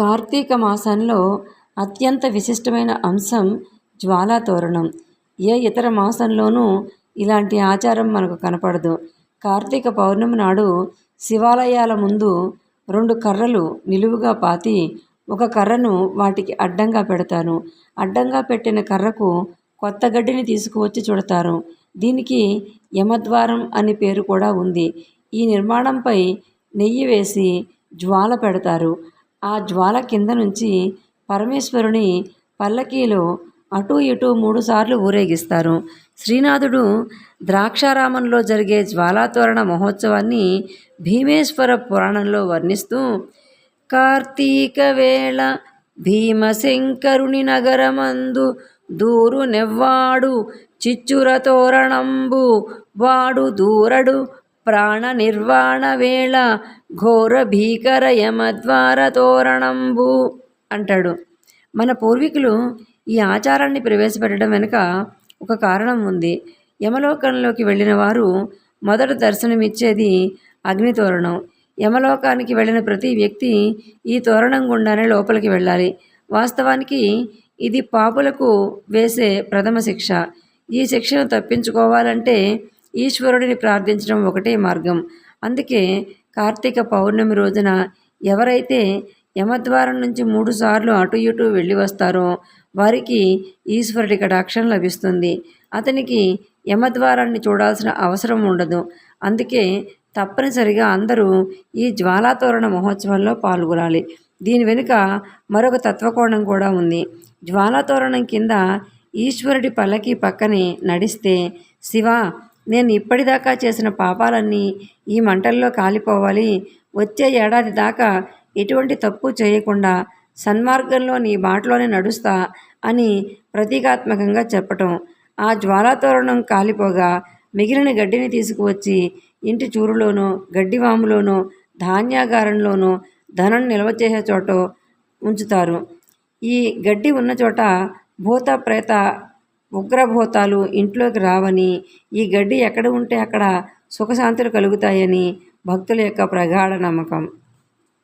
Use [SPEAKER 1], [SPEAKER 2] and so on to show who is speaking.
[SPEAKER 1] కార్తీక మాసంలో అత్యంత విశిష్టమైన అంశం జ్వాలాతోరణం ఏ ఇతర మాసంలోనూ ఇలాంటి ఆచారం మనకు కనపడదు. కార్తీక పౌర్ణమి నాడు శివాలయాల ముందు రెండు కర్రలు నిలువుగా పాతి ఒక కర్రను వాటికి అడ్డంగా పెడతారు. అడ్డంగా పెట్టిన కర్రకు కొత్త గడ్డిని తీసుకువచ్చి చుడతారు. దీనికి యమద్వారం అనే పేరు కూడా ఉంది. ఈ నిర్మాణంపై నెయ్యి వేసి జ్వాల పెడతారు. ఆ జ్వాల కింద నుంచి పరమేశ్వరుని పల్లకీలో అటూ ఇటూ మూడుసార్లు ఊరేగిస్తారు. శ్రీనాథుడు ద్రాక్షారామంలో జరిగే జ్వాలాతోరణ మహోత్సవాన్ని భీమేశ్వర పురాణంలో వర్ణిస్తూ కార్తీక వేళ భీమశంకరుని నగరమందు దూరు నెవ్వాడు చిచ్చుర తోరణంబు వాడు దూరడు ప్రాణ నిర్వాణ వేళ ఘోర భీకర యమద్వార తోరణంబు అంటాడు మన పూర్వీకులు ఈ ఆచారాన్ని ప్రవేశపెట్టడం వెనుక ఒక కారణం ఉంది. యమలోకంలోకి వెళ్ళిన వారు మొదట దర్శనమిచ్చేది అగ్ని తోరణం. యమలోకానికి వెళ్ళిన ప్రతి వ్యక్తి ఈ తోరణం గుండానే లోపలికి వెళ్ళాలి. వాస్తవానికి ఇది పాపులకు వేసే ప్రథమ శిక్ష. ఈ శిక్షను తప్పించుకోవాలంటే ఈశ్వరుడిని ప్రార్థించడం ఒకటే మార్గం. అందుకే కార్తీక పౌర్ణమి రోజున ఎవరైతే యమద్వారం నుంచి మూడుసార్లు అటు ఇటు వెళ్ళి వస్తారో వారికి ఈశ్వరుడి కటాక్షం లభిస్తుంది. అతనికి యమద్వారాన్ని చూడాల్సిన అవసరం ఉండదు. అందుకే తప్పనిసరిగా అందరూ ఈ జ్వాలాతోరణ మహోత్సవంలో పాల్గొనాలి. దీని వెనుక మరొక తత్వకోణం కూడా ఉంది. జ్వాలాతోరణం కింద ఈశ్వరుడి పల్లకి పక్కనే నడిస్తే శివ నేను ఇప్పటిదాకా చేసిన పాపాలన్నీ ఈ మంటల్లో కాలిపోవాలి. వచ్చే ఏడాది దాకా ఎటువంటి తప్పు చేయకుండా సన్మార్గంలో నీ బాటలోనే నడుస్తా అని ప్రతీకాత్మకంగా చెప్పటం. ఆ జ్వాలాతోరణం కాలిపోగా మిగిలిన గడ్డిని తీసుకువచ్చి ఇంటి చూరులోనో గడ్డివాములోనో ధాన్యాగారంలోనో ధనం నిల్వ చేసే చోట ఉంచుతారు. ఈ గడ్డి ఉన్న చోట భూత ప్రేత ఉగ్రభూతాలు ఇంట్లోకి రావని ఈ గడ్డి ఎక్కడ ఉంటే అక్కడ సుఖశాంతులు కలుగుతాయని భక్తుల యొక్క ప్రగాఢ నమ్మకం.